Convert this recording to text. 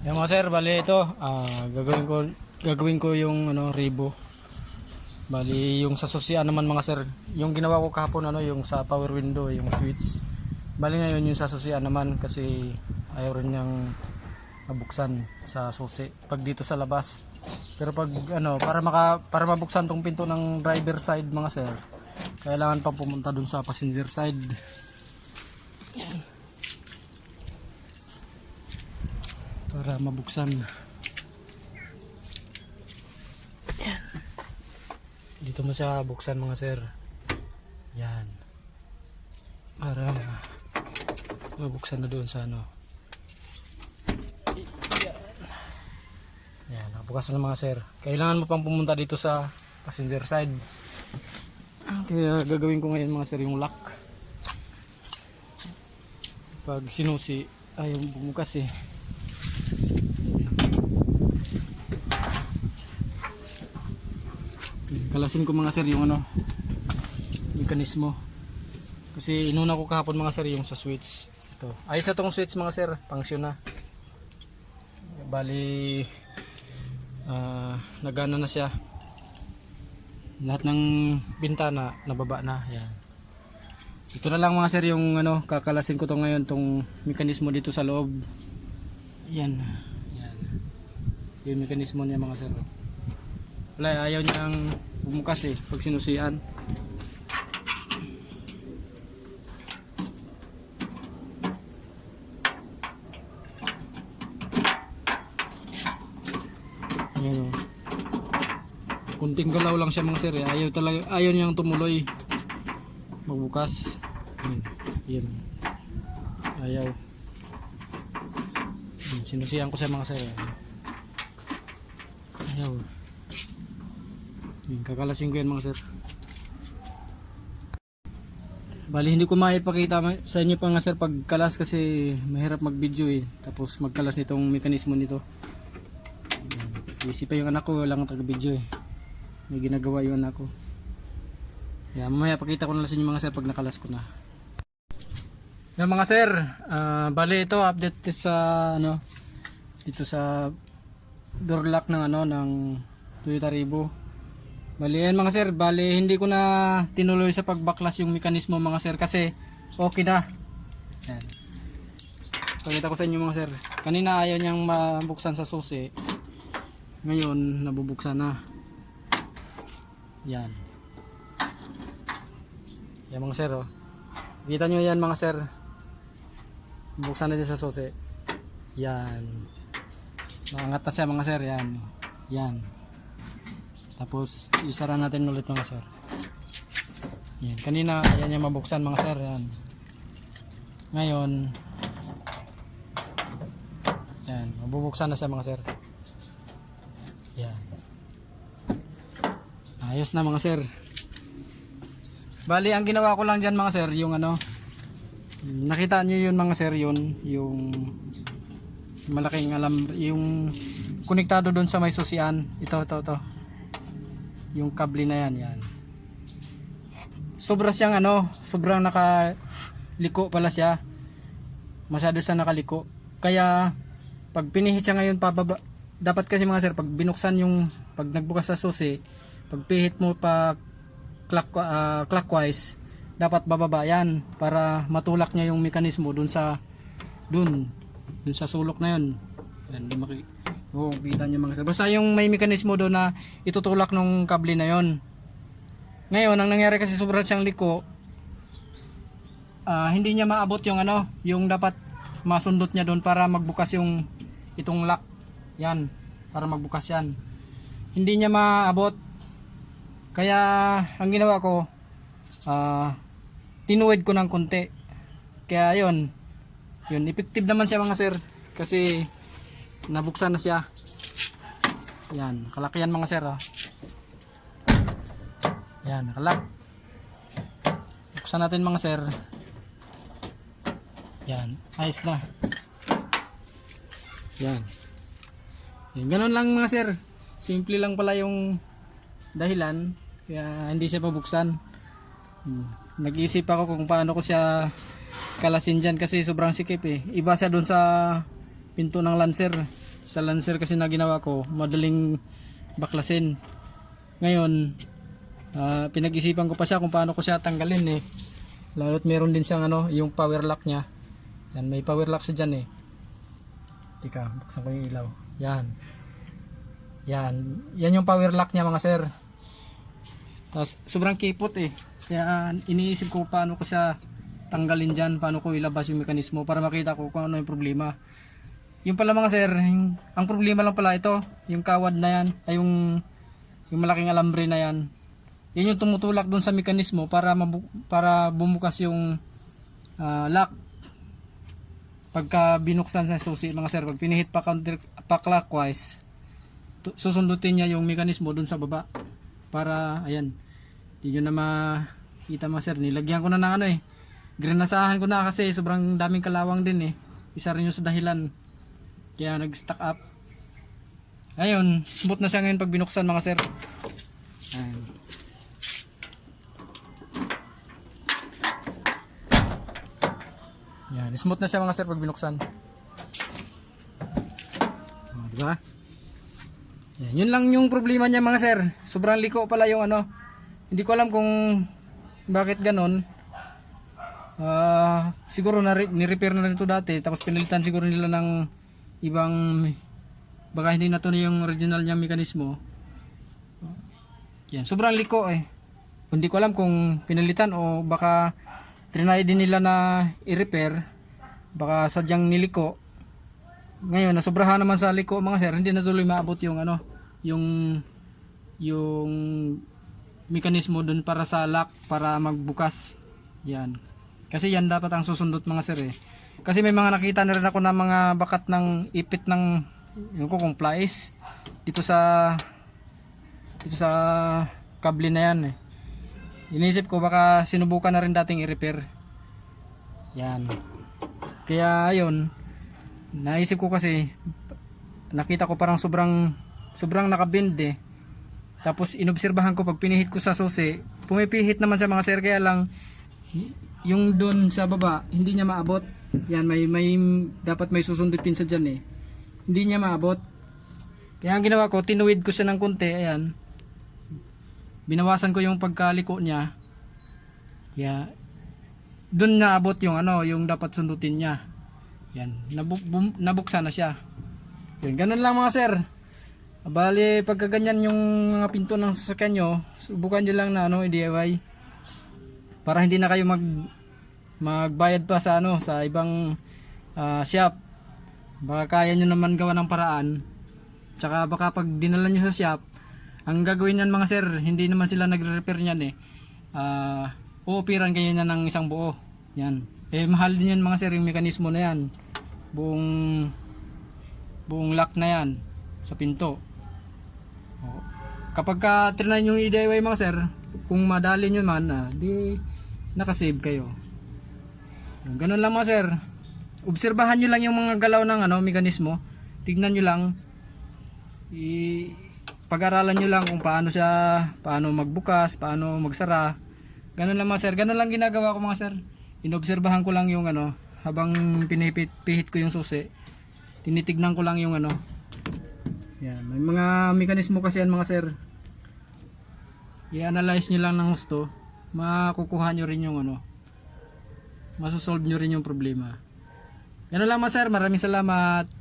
Yan mga sir, bali ito, ah, gagawin ko gagawin ko yung ano ribo. Bali yung sa susian naman mga sir, yung ginawa ko kahapon ano yung sa power window, yung switch. Bali ngayon yung sa susian naman kasi ayaw rin niyang mabuksan sa susi pag dito sa labas. Pero pag ano para maka para mabuksan tong pinto ng driver side mga sir, kailangan pa pumunta dun sa passenger side. Para mabuksan. Yan. Dito mo siya buksan mga sir. Yan. Para mabuksan na doon sa ano. Yan, nakabukas na mga sir. Kailangan mo pang pumunta dito sa passenger side. Kaya gagawin ko ngayon mga sir yung lock. Pag sinusi, ayaw bumukas eh. Kalasin ko mga sir yung ano mekanismo. Kasi inuna ko kahapon mga sir yung sa switch. Ito. Ayos na tong switch mga sir. Function na. Bali ah, nagana na siya. Lahat ng bintana nababa na. Yan ito na lang mga sir yung ano kakalasin ko to ngayon tong mekanismo dito sa loob yan yan yung mekanismo niya mga sir wala ayaw niyang bumukas eh pag sinusian Ayan o. Kunting galaw lang siya mga sir eh. Ayaw talaga, ayaw niyang tumuloy. Magbukas. Ayan. Ayan. Ayaw. Ayan. Sinusiyan ko siya mga sir. Ayaw. Ayan. Kakalasin ko yan mga sir. Bali hindi ko maipakita ma- sa inyo pa nga sir pagkalas kasi mahirap mag video eh. Tapos magkalas nitong mekanismo nito. Busy pa yung anak ko, wala kang taga-video eh. May ginagawa yung anak ko. Kaya mamaya pakita ko na lang sa inyo mga sir pag nakalas ko na. Yan mga sir, ah, bali ito update sa ano dito sa door lock ng ano ng Toyota Rivo. Bali yan mga sir, bali hindi ko na tinuloy sa pagbaklas yung mekanismo mga sir kasi okay na. Yan. Pakita ko sa inyo mga sir. Kanina ayaw niyang mabuksan sa susi ngayon nabubuksan na yan yan mga sir oh. kita nyo yan mga sir buksan na din sa susi. Yan. Naangat na siya mga sir. Yan. Yan. Tapos isara natin ulit mga sir. Yan. Kanina yan yung mabuksan mga sir. Yan. Ngayon yan. Mabubuksan na siya mga sir. Yan. Ayos na mga sir. Bali, ang ginawa ko lang dyan mga sir, yung ano, nakita nyo yun mga sir, yun, yung malaking alam, yung konektado doon sa may susian. Ito, ito, ito. Yung kable na yan, yan. Sobra siyang ano, sobrang nakaliko pala siya. Masyado siya nakaliko. Kaya, pag pinihit siya ngayon pababa, dapat kasi mga sir pag binuksan yung pag nagbukas sa susi pag pihit mo pa clock, ah, clockwise dapat bababa yan para matulak niya yung mekanismo dun sa dun dun sa sulok na yun yan di maki Oo, kita niyo mga. Basta yung may mekanismo doon na itutulak nung kable na yon. Ngayon, ang nangyari kasi sobrang siyang liko, ah, hindi niya maabot yung ano, yung dapat masundot niya doon para magbukas yung itong lock. Yan, para magbukas yan. Hindi niya maabot. Kaya ang ginawa ko, ah tinuwid ko ng konti. Kaya yun, yun, effective naman siya mga sir. Kasi nabuksan na siya. Yan, nakalaki yan mga sir. ah. Yan, nakalak. Buksan natin mga sir. Yan, ayos na. Yan. Yan, ganun lang mga sir. Simple lang pala yung dahilan kaya hindi siya pabuksan. Hmm. Nag-isip ako kung paano ko siya kalasin dyan kasi sobrang sikip eh. Iba siya doon sa pinto ng Lancer. sa Lancer kasi na ginawa ko, madaling baklasin. Ngayon, ah, pinag-isipan ko pa siya kung paano ko siya tanggalin eh. Lalo't meron din siyang ano, yung power lock niya. Yan, may power lock siya dyan eh. Tika, buksan ko yung ilaw. Yan. Yan. Yan yung power lock niya mga sir. Tapos sobrang kipot eh. Kaya iniisip ko paano ko siya tanggalin dyan, paano ko ilabas yung mekanismo para makita ko kung ano yung problema. Yung pala mga sir, yung, ang problema lang pala ito, yung kawad na yan, ay yung, yung malaking alambre na yan. Yan yung tumutulak dun sa mekanismo para, mabu- para bumukas yung ah, lock. Pagka binuksan sa susi mga sir, pag pinihit pa, counter, pa clockwise, susundutin niya yung mekanismo dun sa baba. Para, ayan, hindi nyo na makita mga sir. Nilagyan ko na ng ano eh. Grinasahan ko na kasi sobrang daming kalawang din eh. Isa rin yung sa dahilan. Kaya nag-stack up. Ayun, smooth na siya ngayon pag binuksan mga sir. Ayan. Yan, smooth na siya mga sir pag binuksan. Oh, di ba? Yan, yun lang yung problema niya mga sir. Sobrang liko pala yung ano. Hindi ko alam kung bakit ganon. Ah, siguro na ni-repair na rin ito dati tapos pinalitan siguro nila ng ibang baka hindi na to yung original niya mekanismo. Yan, sobrang liko eh. Hindi ko alam kung pinalitan o baka trinay din nila na i-repair. Baka sadyang niliko. Ngayon, nasobrahan naman sa liko mga sir, hindi na tuloy maabot yung ano, yung yung mekanismo dun para sa lock para magbukas. Yan. Kasi yan dapat ang susundot mga sir eh. Kasi may mga nakita na rin ako na mga bakat ng ipit ng yung ko kung plies dito sa dito sa kable na yan eh. Inisip ko baka sinubukan na rin dating i-repair. Yan. Kaya ayun, naisip ko kasi nakita ko parang sobrang sobrang nakabend eh. Tapos inobserbahan ko pag pinihit ko sa susi, pumipihit naman sa mga sir kaya lang yung doon sa baba hindi niya maabot. Yan may may dapat may susundutin sa diyan eh. Hindi niya maabot. Kaya ang ginawa ko, tinuwid ko siya ng konti, ayan. Binawasan ko yung pagkaliko niya. Kaya doon naabot yung ano, yung dapat sundutin niya. Yan, nabuk, bum, nabuksan na siya. Yan, ganun lang mga sir. Bali, pagka ganyan yung mga pinto ng sasakyan nyo, subukan nyo lang na ano, DIY. Para hindi na kayo mag magbayad pa sa ano, sa ibang ah, shop. Baka kaya nyo naman gawa ng paraan. Tsaka baka pag dinala nyo sa shop, ang gagawin niyan mga sir, hindi naman sila nagre-repair niyan eh. Ah, uupiran kayo niyan ng isang buo. Yan. Eh mahal din yan mga sir yung mekanismo na yan. Buong buong lock na yan sa pinto. O, kapag ka trinay yung i-DIY mga sir, kung madali nyo man, ah, di nakasave kayo. Ganun lang mga sir. Obserbahan nyo lang yung mga galaw ng ano, mekanismo. Tignan nyo lang. I pag-aralan nyo lang kung paano siya, paano magbukas, paano magsara. Ganun lang mga sir. Ganun lang ginagawa ko mga sir. Inobserbahan ko lang yung ano, habang pinipit pihit ko yung susi. Tinitignan ko lang yung ano. Yan, may mga mekanismo kasi yan mga sir. I-analyze nyo lang ng gusto. Makukuha nyo rin yung ano. Masosolve nyo rin yung problema. Ganun lang mga sir. Maraming salamat.